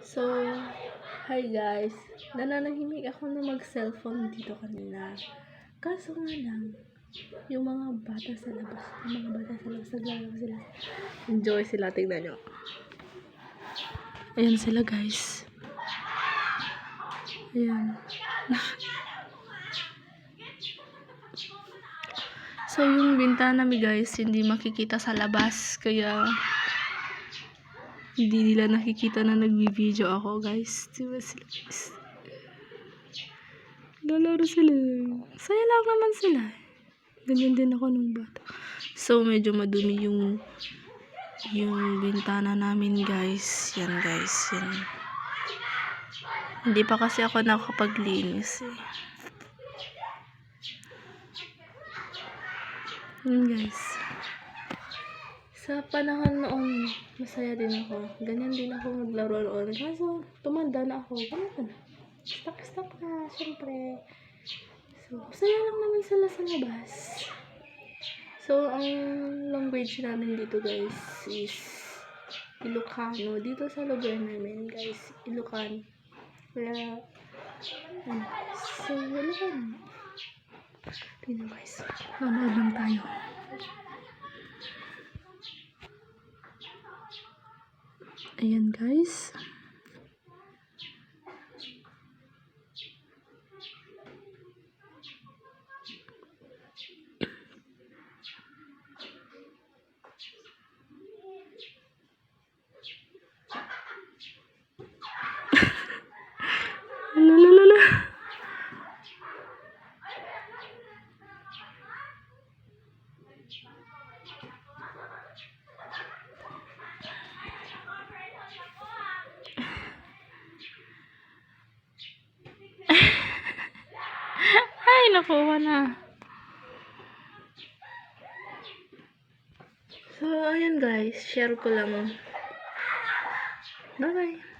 So, hi guys. Nananahimik ako na mag-cellphone dito kanina. Kaso nga lang, yung mga bata sa labas, yung mga bata sa labas, naglalaro sila. Enjoy sila, tignan nyo. Ayan sila guys. Ayan. so, yung bintana mi guys, hindi makikita sa labas. Kaya, hindi nila nakikita na nagbi-video ako, guys. Diba sila? Lalaro sila. Saya lang naman sila. Ganyan din ako nung bata. So, medyo madumi yung yung bintana namin, guys. Yan, guys. Yan. Hindi pa kasi ako nakapaglinis, eh. Yan, guys. Sa panahon noon, masaya din ako. Ganyan din ako maglaro noon. Kaso, tumanda na ako. Ganun na. Stuck-stuck na, syempre. So, masaya lang naman sila sa labas. So, ang language namin dito, guys, is Ilocano. Dito sa lugar namin, guys, Ilocano. Kaya, ano, so, Ilocano. Tingnan, guys. Manood lang tayo. Ayan guys. Ay, nakuha na. So, ayan guys. Share ko lang. Bye-bye.